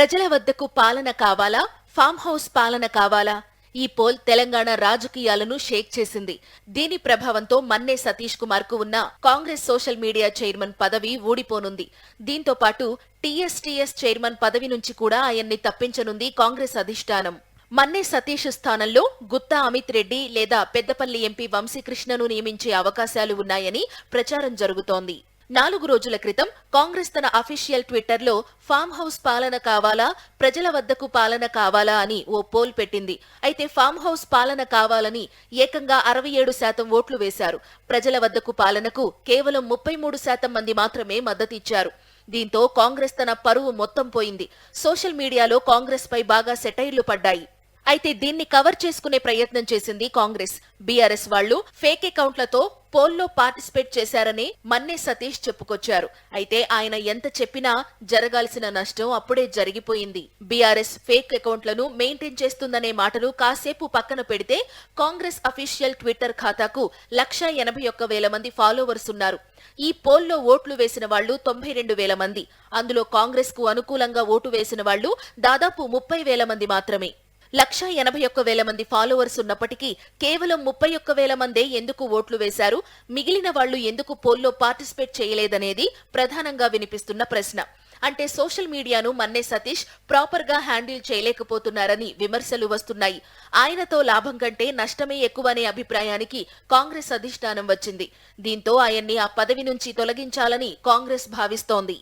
ప్రజల వద్దకు పాలన కావాలా? ఫామ్ హౌస్ పాలన కావాలా? ఈ పోల్ తెలంగాణ రాజకీయాలను షేక్ చేసింది. దీని ప్రభావంతో మన్నే సతీష్ కుమార్కు ఉన్న కాంగ్రెస్ సోషల్ మీడియా చైర్మన్ పదవి ఊడిపోనుంది. దీంతో పాటు టీఎస్టీఎస్ చైర్మన్ పదవి నుంచి కూడా ఆయన్ని తప్పించనుంది కాంగ్రెస్ అధిష్టానం. మన్నే సతీష్ స్థానంలో గుత్తా అమిత్ రెడ్డి లేదా పెద్దపల్లి ఎంపీ వంశీకృష్ణను నియమించే అవకాశాలు ఉన్నాయని ప్రచారం జరుగుతోంది. నాలుగు రోజుల క్రితం కాంగ్రెస్ తన అఫీషియల్ ట్విట్టర్లో ఫామ్ హౌస్ పాలన కావాలా ప్రజల వద్దకు పాలన కావాలా అని ఓ పోల్ పెట్టింది. అయితే ఫామ్ హౌస్ పాలన కావాలని ఏకంగా అరవై ఏడు శాతం ఓట్లు వేశారు. ప్రజల వద్దకు పాలనకు కేవలం ముప్పై మూడు శాతం మంది మాత్రమే మద్దతిచ్చారు. దీంతో కాంగ్రెస్ తన పరువు మొత్తం పోయింది. సోషల్ మీడియాలో కాంగ్రెస్ పై బాగా సెటైర్లు పడ్డాయి. అయితే దీన్ని కవర్ చేసుకునే ప్రయత్నం చేసింది కాంగ్రెస్. బీఆర్ఎస్ వాళ్ళు ఫేక్ అకౌంట్లతో పోల్లో పార్టిసిపేట్ చేశారని మన్నే సతీష్ చెప్పుకొచ్చారు. అయితే ఆయన ఎంత చెప్పినా జరగాల్సిన నష్టం అప్పుడే జరిగిపోయింది. బీఆర్ఎస్ ఫేక్ అకౌంట్లను మెయింటైన్ చేస్తుందనే మాటలు కాసేపు పక్కన పెడితే కాంగ్రెస్ అఫీషియల్ ట్విట్టర్ ఖాతాకు లక్ష ఎనభై ఒక్క వేల మంది ఫాలోవర్స్ ఉన్నారు. ఈ పోల్లో ఓట్లు వేసిన వాళ్ళు తొంభై రెండు వేల మంది. అందులో కాంగ్రెస్కు అనుకూలంగా ఓటు వేసిన వాళ్ళు దాదాపు ముప్పై వేల మంది మాత్రమే. లక్ష ఎనభై ఒక్క వేల మంది ఫాలోవర్స్ ఉన్నప్పటికీ కేవలం ముప్పై ఒక్క వేల మందే ఎందుకు ఓట్లు వేశారు? మిగిలిన వాళ్ళు ఎందుకు పోల్లో పార్టిసిపేట్ చేయలేదనేది ప్రధానంగా వినిపిస్తున్న ప్రశ్న. అంటే సోషల్ మీడియాను మన్నే సతీష్ ప్రాపర్గా హ్యాండిల్ చేయలేకపోతున్నారని విమర్శలు వస్తున్నాయి. ఆయనతో లాభం కంటే నష్టమే ఎక్కువనే అభిప్రాయానికి కాంగ్రెస్ అధిష్టానం వచ్చింది. దీంతో ఆయన్ని ఆ పదవి నుంచి తొలగించాలని కాంగ్రెస్ భావిస్తోంది.